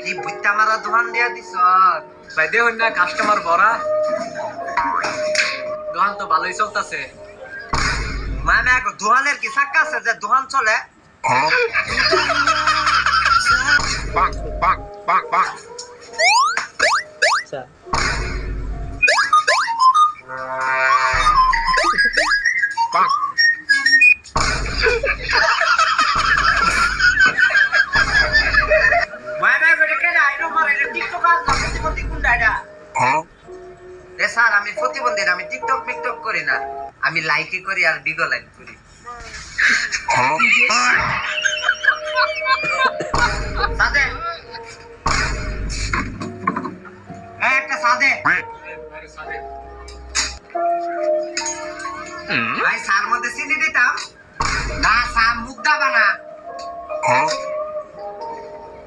কি বুইতা মারা দোকান দিয়া দিছ? ভাই দেখুন না কাস্টমার ভরা দোকান তো ভালোই চলতেছে। মানে দোকানের কি সাক্কা আছে যে দোকান চলে? bonk, bonk, bonk, bonk. না প্রতিবন্ধী কোনটা এটা Huh? স্যার আমি প্রতিবন্ধী না, আমি টিকটক মিকটক করি না। আমি লাইকে করি আর বিগো লাইক করি। সাদে। একটা সাদে। ভাই সার মধ্যে চিনি দিতাম। না সার মুখ দাবা না। Huh?